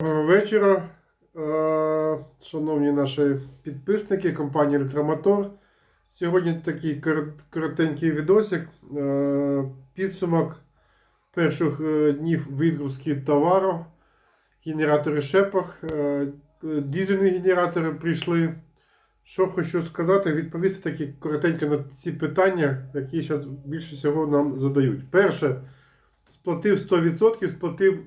Доброго вечора, е, шановні наші підписники компанії Електромотор. Сьогодні такий коротенький відосик. е, Підсумок перших е, днів відгрузки товару. Генератори Шепах, дизельні генератори прийшли. Що хочу сказати, відповісти такі коротенько на ці питання, які зараз більше всього нам задають. Перше, сплатив 100%, сплатив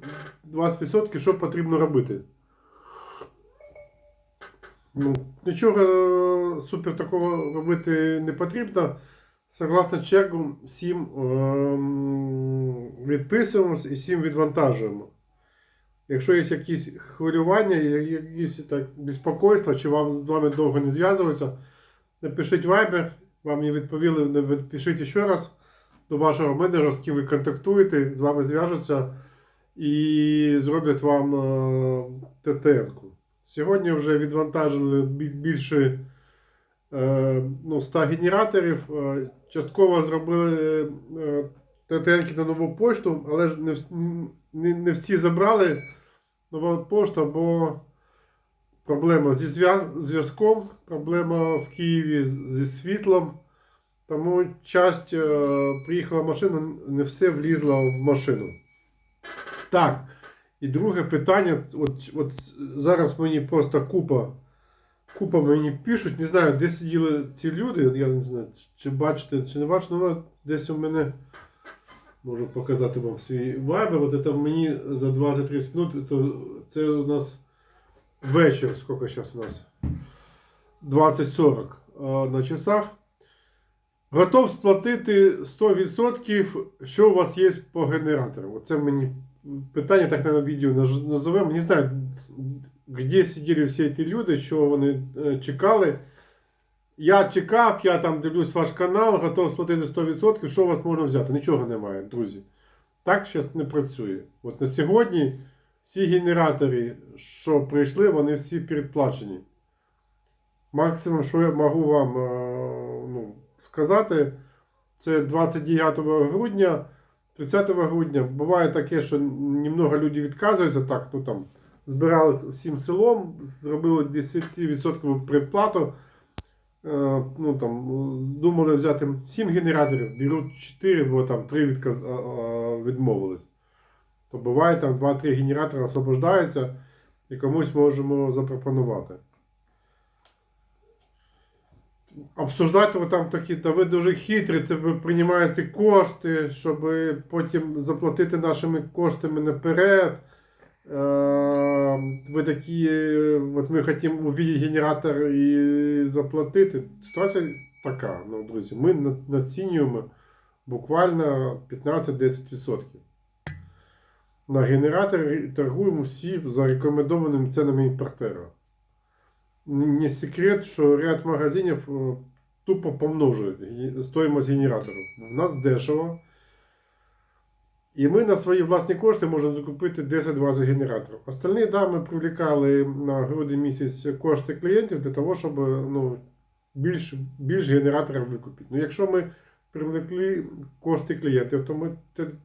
20%, що потрібно робити. Ну, нічого е, супер такого робити не потрібно. Согласно чергу, всім ем, відписуємось і всім відвантажуємо. Якщо є якісь хвилювання, якісь так, безпокойства, чи вам з вами довго не зв'язуватися, напишіть Viber, вам не відповіли, не відпишіть ще раз до вашого менеджера, з ким ви контактуєте, з вами зв'яжуться і зроблять вам е, ТТН-ку. Сьогодні вже відвантажили більше е, ну, 100 генераторів. Е, Частково зробили ТТН-ки на нову пошту, але ж не, не, всі забрали нову пошту, бо проблема зі зв'язком, проблема в Києві зі світлом. Тому часть е, приїхала машина, не все влізло в машину. Так. І друге питання. От, от зараз мені просто купа. Купа мені пишуть, не знаю, де сиділи ці люди, я не знаю, чи бачите, чи не бачите, ну десь у мене можу показати вам свій вайбер. От це мені за 20-30 минут, це, це у нас вечір, скільки зараз у нас? 20.40 а, на часах. Готов сплатити 100%, що у вас є по генератору. Оце мені питання, так на відео назовемо. Не знаю, де сиділи всі ці люди, що вони е, чекали. Я чекав, я там дивлюсь ваш канал, готов сплатити 100%, що у вас можна взяти? Нічого немає, друзі. Так зараз не працює. От на сьогодні всі генератори, що прийшли, вони всі передплачені. Максимум, що я можу вам е, сказати, це 29 грудня, 30 грудня. Буває таке, що немного людей відказуються, так, ну там збирали всім селом, зробили 10% предплату. Е, ну, там, думали взяти 7 генераторів, беруть 4, бо там 3 відказ, відмовились. То буває там 2-3 генератори освобождаються і комусь можемо запропонувати. Обсуждати ви там такі, та ви дуже хитрі, це ви приймаєте кошти, щоб потім заплатити нашими коштами наперед. Е, Ви такі, от ми хочемо увидіти генератор і заплатити. Ситуація така, ну, друзі, ми на- націнюємо буквально 15-10%. На генератори торгуємо всі за рекомендованими ценами імпортера. Не секрет, що ряд магазинів е, тупо помножують ге- стоїмость генераторів. У нас дешево. І ми на свої власні кошти можемо закупити 10-20 генераторів. Остальні, да, ми привлекали на грудень місяць кошти клієнтів для того, щоб ну, більш, більш генераторів викупити. Ну, якщо ми привлекли кошти клієнтів, то ми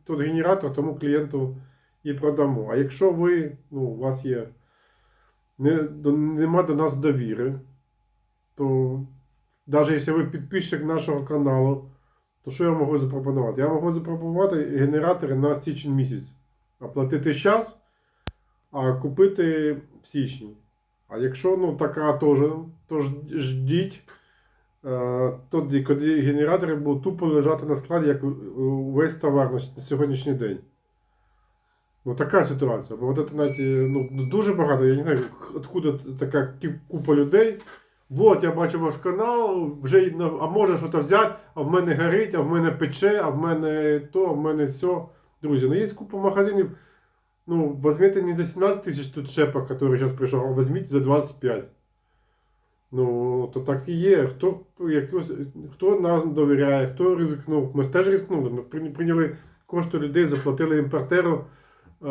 той генератор тому клієнту і продамо. А якщо ви, ну, у вас є не, до, нема до нас довіри, то навіть якщо ви підписчик нашого каналу, то що я можу запропонувати? Я можу запропонувати генератори на січень місяць. Оплатити час, а купити в січні. А якщо ну, така теж, то ждіть, е, тоді, коли генератори будуть тупо лежати на складі, як весь товар на на сьогоднішній день. Ну, така ситуація. Бо от навіть е, ну, дуже багато, я не знаю, откуда така купа людей. Вот, я бачу ваш канал, вже а може щось взяти, а в мене горить, а в мене пече, а в мене то, а в мене все. Друзі, ну є купа магазинів. Ну, возьмите не за 17 тисяч тут шепа, який зараз прийшов, а візьміть за 25. Ну, то так і є. Хто, якось, хто нам довіряє, хто ризикнув. Ми теж ризикнули. Ми прийняли кошти людей, заплатили імпортеру. Е,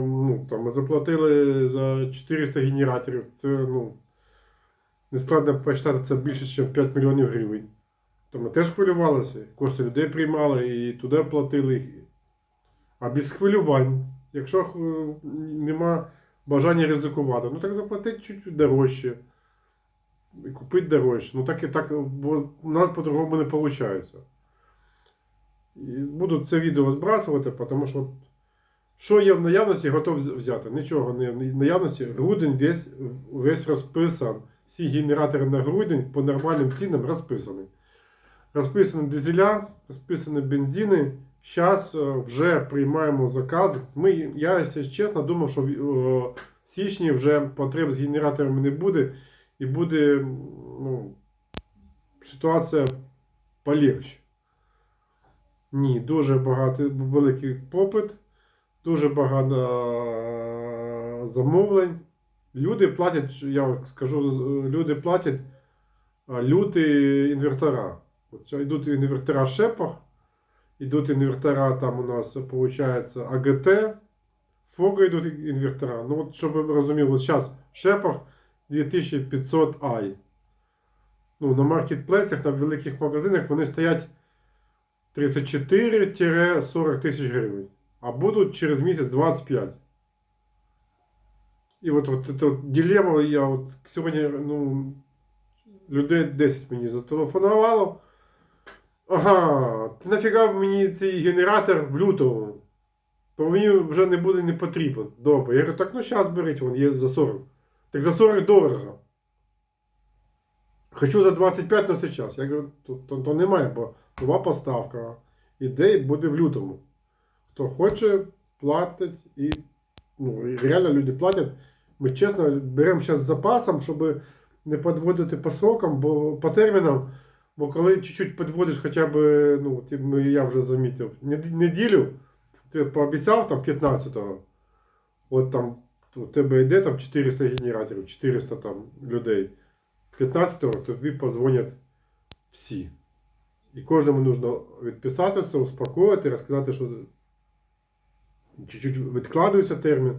ну, там, ми заплатили за 400 генераторів. Це, ну, не складно почитати, це більше, ніж 5 мільйонів гривень. То ми теж хвилювалися, кошти людей приймали і туди платили. А без хвилювань. Якщо е, нема бажання ризикувати. Ну так заплатити чуть дорожче. І купити дорожче. Ну так і так, бо у нас по-другому не виходить. І буду це відео збрасувати, тому що що є в наявності, готов взяти. Нічого не в наявності. Грудень весь, весь розписан. Всі генератори на грудень по нормальним цінам розписані. Розписані дизеля, розписані бензини. Зараз вже приймаємо заказ. Ми, я, якщо чесно, думав, що в е, січні вже потреб з генераторами не буде. І буде ну, ситуація полегше. Ні, дуже багато великий попит, дуже багато е, замовлень. Люди платять, я от скажу, е, люди платять е, люті інвертора. От йдуть інвертора шепах, йдуть інвертора, там у нас виходить АГТ, Фога йдуть інвертора. Ну от, щоб ви розуміли, зараз шепах 2500 i. Ну, на маркетплейсах, на великих магазинах вони стоять 34-40 тисяч гривень. А будуть через місяць 25. І от, от, от, от дилемма, я от сьогодні, ну, людей 10 мені зателефонувало. Ага, нафіга мені цей генератор в лютому? То мені вже не буде не потрібен. Добре. Я говорю, так ну зараз беріть, вон є за 40. Так за 40 дорого. Хочу за 25 на цей час. Я говорю, то, то, то немає, бо нова поставка. Іде буде в лютому. Хто хоче, платить і ну, реально люди платять. Ми чесно беремо зараз з запасом, щоб не підводити по срокам, бо по термінам. Бо коли чуть-чуть підводиш хоча б, ну, я вже замітив, неділю, ти пообіцяв там 15-го, от там у тебе йде там 400 генераторів, 400 там людей. 15-го тобі позвонять всі. І кожному нужно відписатися, успокоїти, розказати, що чуть-чуть відкладується термін.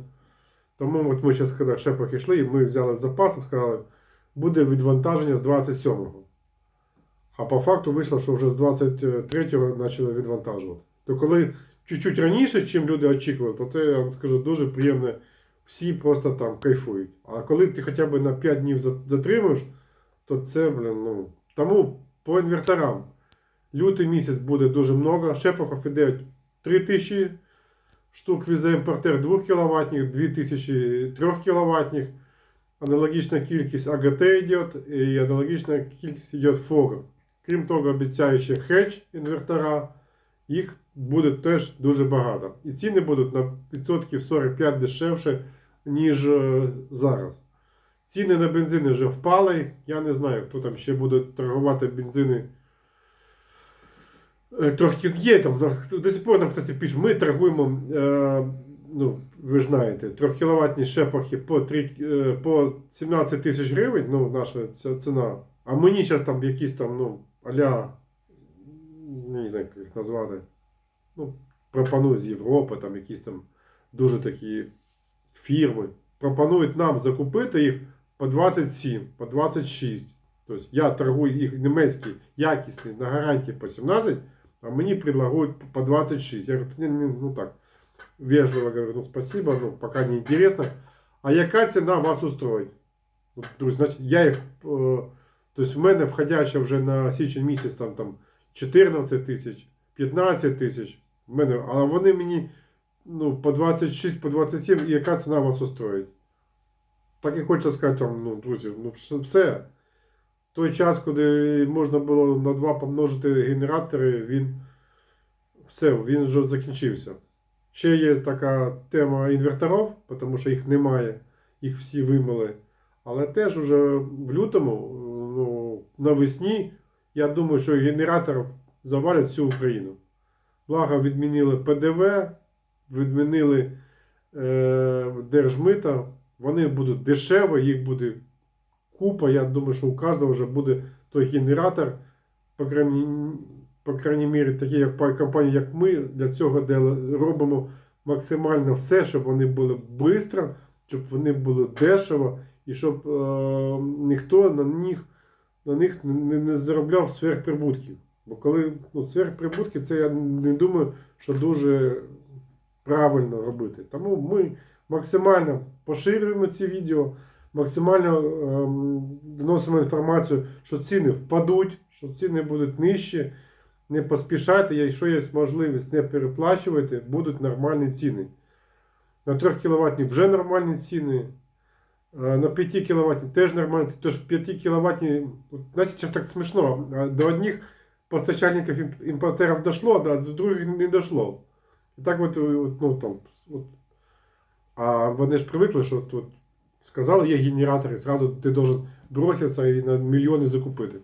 Тому от ми зараз, коли ще пішли, і ми взяли з запасу, сказали, буде відвантаження з 27-го. А по факту вийшло, що вже з 23-го почали відвантажувати. То коли чуть-чуть раніше, чим люди очікували, то це, я вам скажу, дуже приємно. Всі просто там кайфують. А коли ти хоча б на 5 днів за- затримуєш, то це, блін, ну. Тому по інверторам. Лютий місяць буде дуже много. Шепохов іде 3000 штук візеімпортер 2 кВт, 2000 3 кВт. Аналогічна кількість АГТ йде і аналогічна кількість йде фога. Крім того, обіцяючи хедж інвертора, їх буде теж дуже багато. І ціни будуть на відсотків 45 дешевше, ніж е, зараз. Ціни на бензини вже впали. Я не знаю, хто там ще буде торгувати бензини. Е, Трохи є там, до сих пор нам, кстати, пишуть, ми торгуємо, е, ну, ви ж знаєте, 3 кіловатні шепахи по, 3, е, по 17 тисяч гривень, ну, наша ця ціна. А мені зараз там якісь там, ну, аля, не знаю, як їх назвати, ну, пропонують з Європи, там якісь там дуже такі фірми, пропонують нам закупити їх по 27, по 26. Тобто я торгую їх німецький, якісний, на гарантії по 17, а мені предлагают по 26. Я говорю, не, не, ну так, вежливо говорю, ну спасибо, ну пока не интересно. А яка ціна вас устроїть? Друзі, значить, я їх, е, тобто в мене входяща вже на січень місяць там, там 14 тисяч, 15 тисяч, мене, а вони мені ну, по 26, по 27, і яка ціна вас устроїть? Так і хочу сказати вам, ну, друзі, ну все. Той час, коли можна було на 2 помножити генератори, він все, він вже закінчився. Ще є така тема інверторів, тому що їх немає, їх всі вимили. Але теж уже в лютому, ну, навесні, я думаю, що генераторів завалять всю Україну. Благо відмінили ПДВ, відмінили е, держмита, вони будуть дешеві, їх буде купа. Я думаю, що у кожного вже буде той генератор, по крайній, по крайній мірі, такі як компанії, як ми, для цього робимо максимально все, щоб вони були швидко, щоб вони були дешево, і щоб е, ніхто на них, на них не, не заробляв сверхприбутків. Бо коли ну, сверхприбутки, це я не думаю, що дуже правильно робити. Тому ми максимально поширюємо ці відео, максимально ем, доносимо інформацію, що ціни впадуть, що ціни будуть нижчі. Не поспішайте, якщо є можливість не переплачувати, будуть нормальні ціни. На 3 кВт вже нормальні ціни. Е, На 5 кВт теж нормальні ціни. Тож 5 кВт, знаєте, так смішно. До одних постачальників імпортерів дошло, а до других не дошло. І так от, ну, там, от. А вони ж привикли, що тут сказали, є генератори, зразу ти должен броситися і на мільйони закупити.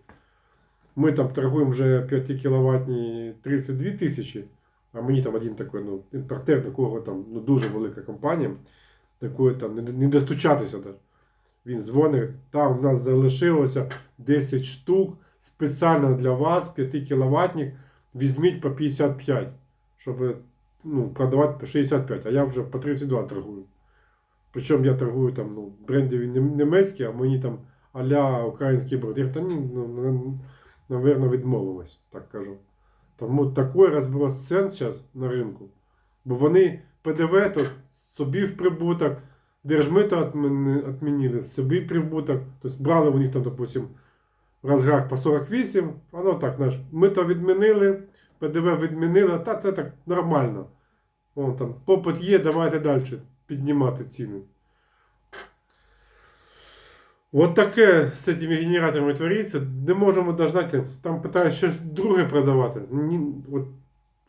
Ми там торгуємо вже 5 кВт 32 тисячі, а мені там один такий, ну, імпортер такого там, ну, дуже велика компанія, такої там не, не достучатися. даже. Він дзвонить, там в нас залишилося 10 штук спеціально для вас, 5 кВт, візьміть по 55, щоб ну, продавати по 65, а я вже по 32 торгую. Причому я торгую там ну, брендові німецькі, а мені там а-ля український бренд. Я та ні, ну, на- наверно, відмовимось, так кажу. Тому такий розброс цен зараз на ринку. Бо вони ПДВ то собі в прибуток, держмито отмінили, собі прибуток. Тобто брали у них там, допустим, розгар по 48, воно так, наш, мито відмінили, ПДВ відмінили, та це так нормально. Вон там попит є, давайте далі піднімати ціни. От таке з цими генераторами твориться. Не можемо дождати. Там питають щось друге продавати. От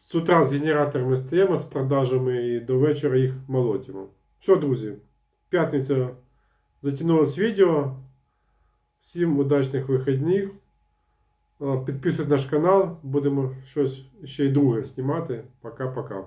з утра з генераторами стоїмо з продажами і до вечора їх молотимо. Все, друзі. П'ятниця затягнулось відео. Всім удачних вихідних. Підписуйтесь наш канал, будемо щось ще й друге знімати. Пока-пока.